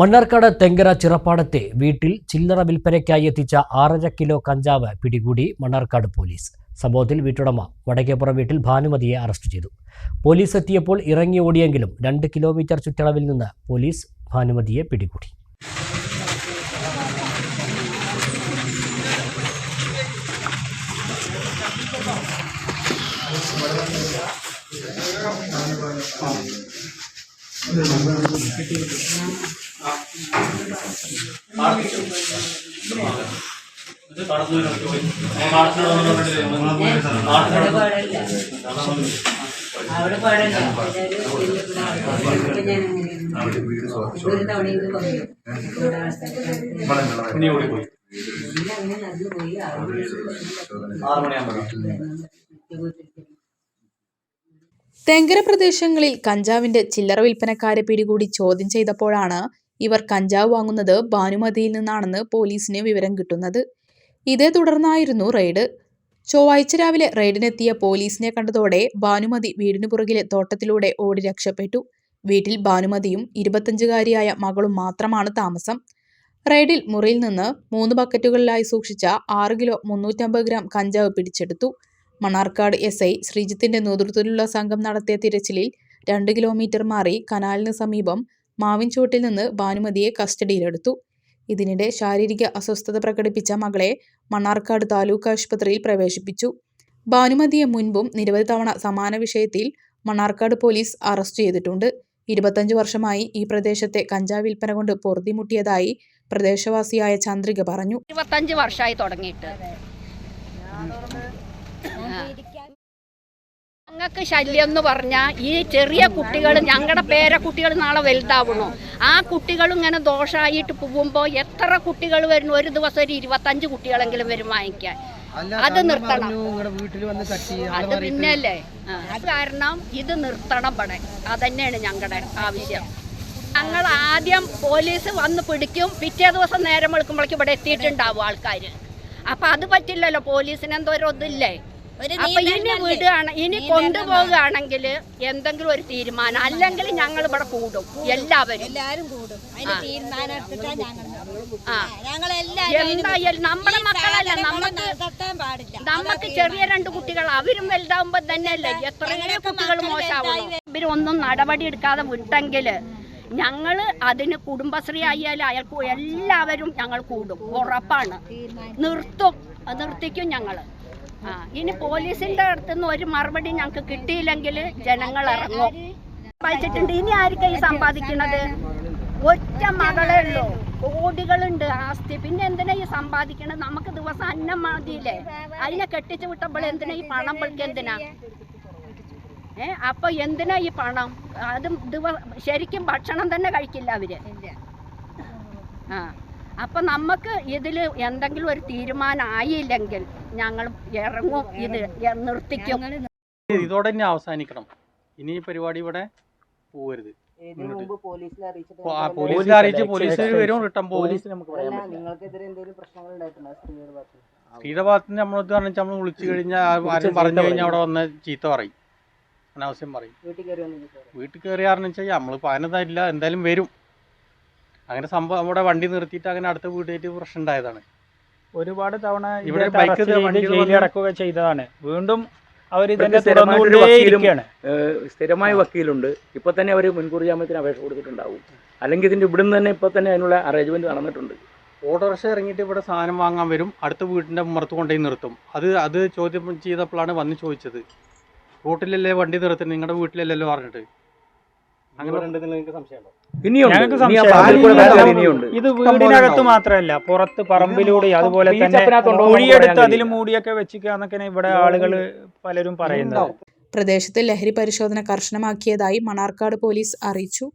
മണ്ണാർക്കാട് തെങ്കര ചിറപ്പാടത്തെ വീട്ടിൽ ചില്ലറ വിൽപ്പനയ്ക്കായി എത്തിച്ച ആറര കിലോ കഞ്ചാവ് പിടികൂടി മണ്ണാർക്കാട് പോലീസ്. സംഭവത്തിൽ വീട്ടുടമ വടക്കേപ്പുറം വീട്ടിൽ ഭാനുമതിയെ അറസ്റ്റ് ചെയ്തു. പോലീസ് എത്തിയപ്പോൾ ഇറങ്ങി ഓടിയെങ്കിലും രണ്ട് കിലോമീറ്റർ ചുറ്റളവിൽ നിന്ന് പോലീസ് ഭാനുമതിയെ പിടികൂടി. അവിടെ പോയി തെങ്കര പ്രദേശങ്ങളിൽ കഞ്ചാവിന്റെ ചില്ലറ വിൽപ്പനക്കാരെ പിടികൂടി ചോദ്യം ചെയ്തപ്പോഴാണ് ഇവർ കഞ്ചാവ് വാങ്ങുന്നത് ഭാനുമതിയിൽ നിന്നാണെന്ന് പോലീസിന് വിവരം കിട്ടുന്നത്. ഇതേ തുടർന്നായിരുന്നു റെയ്ഡ്. ചൊവ്വാഴ്ച രാവിലെ റെയ്ഡിനെത്തിയ പോലീസിനെ കണ്ടതോടെ ഭാനുമതി വീടിനു പുറകിലെ തോട്ടത്തിലൂടെ ഓടി രക്ഷപ്പെട്ടു. വീട്ടിൽ ഭാനുമതിയും ഇരുപത്തഞ്ചുകാരിയായ മകളും മാത്രമാണ് താമസം. റെയ്ഡിൽ മുറിയിൽ നിന്ന് മൂന്ന് ബക്കറ്റുകളിലായി സൂക്ഷിച്ച ആറ് കിലോ മുന്നൂറ്റമ്പത് ഗ്രാം കഞ്ചാവ് പിടിച്ചെടുത്തു. മണ്ണാർക്കാട് എസ് ഐ ശ്രീജിത്തിന്റെ നേതൃത്വത്തിലുള്ള സംഘം നടത്തിയ തിരച്ചിലിൽ രണ്ട് കിലോമീറ്റർ മാറി കനാലിന് സമീപം മാവിൻചോട്ടിൽ നിന്ന് ഭാനുമതിയെ കസ്റ്റഡിയിലെടുത്തു. ഇതിനിടെ ശാരീരിക അസ്വസ്ഥത പ്രകടിപ്പിച്ച മകളെ മണ്ണാർക്കാട് താലൂക്ക് ആശുപത്രിയിൽ പ്രവേശിപ്പിച്ചു. ഭാനുമതിയെ മുൻപും നിരവധി തവണ സമാന വിഷയത്തിൽ മണ്ണാർക്കാട് പോലീസ് അറസ്റ്റ് ചെയ്തിട്ടുണ്ട്. ഇരുപത്തഞ്ച് വർഷമായി ഈ പ്രദേശത്തെ കഞ്ചാവ് വിൽപ്പന കൊണ്ട് പൊറുതിമുട്ടിയതായി പ്രദേശവാസിയായ ചന്ദ്രിക പറഞ്ഞു. ഇരുപത്തഞ്ച് വർഷമായി തുടങ്ങിയിട്ട്. ഞങ്ങൾക്ക് ശല്യം എന്ന് പറഞ്ഞാൽ ഈ ചെറിയ കുട്ടികൾ ഞങ്ങളുടെ പേരക്കുട്ടികൾ നാളെ വലുതാവണോ ആ കുട്ടികൾ ഇങ്ങനെ ദോഷമായിട്ട് പോകുമ്പോൾ എത്ര കുട്ടികൾ വരുന്നു? ഒരു ദിവസം ഒരു ഇരുപത്തഞ്ച് കുട്ടികളെങ്കിലും വരും വാങ്ങിക്കാൻ. അത് നിർത്തണം. അത് പിന്നല്ലേ? അത് കാരണം ഇത് നിർത്തണം പടെ. അതന്നെയാണ് ഞങ്ങളുടെ ആവശ്യം. ഞങ്ങൾ ആദ്യം പോലീസ് വന്ന് പിടിക്കും. പിറ്റേ ദിവസം നേരം വെളുക്കുമ്പോഴേക്കും ഇവിടെ എത്തിയിട്ടുണ്ടാവും ആൾക്കാർ അപ്പം അത് പറ്റില്ലല്ലോ പോലീസിന് എന്തോ ഒരു ഇതില്ലേ? അപ്പൊ ഇനി വിടുകയാണ്. ഇനി കൊണ്ടുപോവുകയാണെങ്കിൽ എന്തെങ്കിലും ഒരു തീരുമാനം. അല്ലെങ്കിൽ ഞങ്ങൾ ഇവിടെ കൂടും. എല്ലാവരും. എല്ലാവരും കൂടും. എന്തായാലും നമ്മുടെ മക്കളല്ല നമുക്ക് നമുക്ക് ചെറിയ രണ്ട് കുട്ടികൾ അവരും വലുതാവുമ്പോ തന്നെയല്ലേ? എത്രയോ കുട്ടികൾ മോശമാവും ഇവരൊന്നും നടപടി എടുക്കാതെ വിട്ടെങ്കിൽ ഞങ്ങൾ അതിന് കുടുംബശ്രീ ആയാലും അയാൾക്ക് എല്ലാവരും ഞങ്ങൾ കൂടും. ഉറപ്പാണ്. നിർത്തും. നിർത്തിക്കും ഞങ്ങൾ. ഇനി പോലീസിന്റെ അടുത്തുനിന്ന് ഒരു മറുപടി ഞങ്ങൾക്ക് കിട്ടിയില്ലെങ്കിൽ ജനങ്ങൾ ഇറങ്ങും. വായിച്ചിട്ടുണ്ട്. ഇനി ആർക്കാ ഈ സമ്പാദിക്കുന്നത് ഒറ്റ മകളേ ഉള്ളൂ. കോടികളുണ്ട് ആസ്തി. പിന്നെ എന്തിനാ ഈ സമ്പാദിക്കണത്? നമുക്ക് ദിവസം അന്നം മതിയില്ലേ അതിനെ കെട്ടിച്ചു വിട്ടപ്പോൾ എന്തിനാ ഈ പണം പിടിക്കുക എന്തിനാ? ഏ അപ്പൊ എന്തിനാ ഈ പണം? അതും ദിവസം ശരിക്കും ഭക്ഷണം തന്നെ കഴിക്കില്ല അവർ. ആ. അപ്പൊ നമുക്ക് ഇതിൽ എന്തെങ്കിലും ഒരു തീരുമാനം ആയില്ലെങ്കിൽ ഞങ്ങൾ ഇറങ്ങും ഇത് നിർത്തിക്കും. ഇതോടെ തന്നെ അവസാനിക്കണം. ഇനി പരിപാടി ഇവിടെ പോവരുത്. പോലീസിനെ അറിയിച്ച് പോലീസ് വരും. റിട്ടേൺ പോലീസ് അല്ല, നിങ്ങൾക്കെതിരെ എന്തെങ്കിലും പ്രശ്നങ്ങൾ ഉണ്ടായിട്ടുണ്ടോ? സ്ത്രീയുടെ ഭാഗത്ത്? നമ്മൾ പറഞ്ഞാൽ നമ്മൾ വിളിച്ചു കഴിഞ്ഞാൽ ആരും പറഞ്ഞു കഴിഞ്ഞാൽ അവിടെ വന്ന് ചീത്ത പറയും. അനാവശ്യം പറയും. വീട്ടിൽ കയറി വന്നു ചോദിച്ചോ? വീട്ടിൽ കയറിയാറെന്ന് വെച്ചാൽ നമ്മളിപ്പോൾ അതിനതല്ല എന്തായാലും വരും. അങ്ങനെ സംഭവം നമ്മുടെ വണ്ടി നിർത്തിയിട്ട് അങ്ങനെ അടുത്ത വീട്ടിലേക്ക് പ്രശ്നം ഉണ്ടായതാണ് ഒരുപാട് തവണ ഇവിടെ ബൈക്ക് ജയിലിലടക്കുക ചെയ്തതാണ്. വീണ്ടും അവർ ഇതിന്റെ തുടർന്നുകൊണ്ടേയിരിക്കുകയാണ്. സ്ഥിരമായ വക്കീലുണ്ട്. ഇപ്പൊ തന്നെ അവർ മുൻകൂർ ജാമ്യത്തിന് അപേക്ഷ കൊടുത്തിട്ടുണ്ടാവും. അല്ലെങ്കിൽ ഇതിന്റെ ഇവിടുന്ന് തന്നെ ഇപ്പൊ തന്നെ അതിനുള്ള അറേഞ്ച്മെന്റ് നടന്നിട്ടുണ്ട്. ഓട്ടോറിക്ഷ ഇറങ്ങിയിട്ട് ഇവിടെ സാധനം വാങ്ങാൻ വരും. അടുത്ത വീടിന്റെ മുറത്ത് കൊണ്ടുപോയി നിർത്തും. അത് അത് ചോദ്യം ചെയ്തപ്പോഴാണ് വന്ന് ചോദിച്ചത്. റോട്ടിലല്ലേ വണ്ടി നിർത്തുന്നത്? നിങ്ങളുടെ വീട്ടിലല്ലല്ലോ പറഞ്ഞിട്ട്. ഇത് വീടിനകത്ത്. മാത്രമല്ല പുറത്ത് പറമ്പിലൂടെ അതുപോലെ തന്നെ കുഴിയെടുത്ത് അതിൽ മൂടിയൊക്കെ വെച്ചിക്കുക എന്നൊക്കെയാണ് ഇവിടെ ആളുകൾ പലരും പറയുന്നത്. പ്രദേശത്ത് ലഹരി പരിശോധന കർശനമാക്കിയതായി മണാർക്കാട് പോലീസ് അറിയിച്ചു.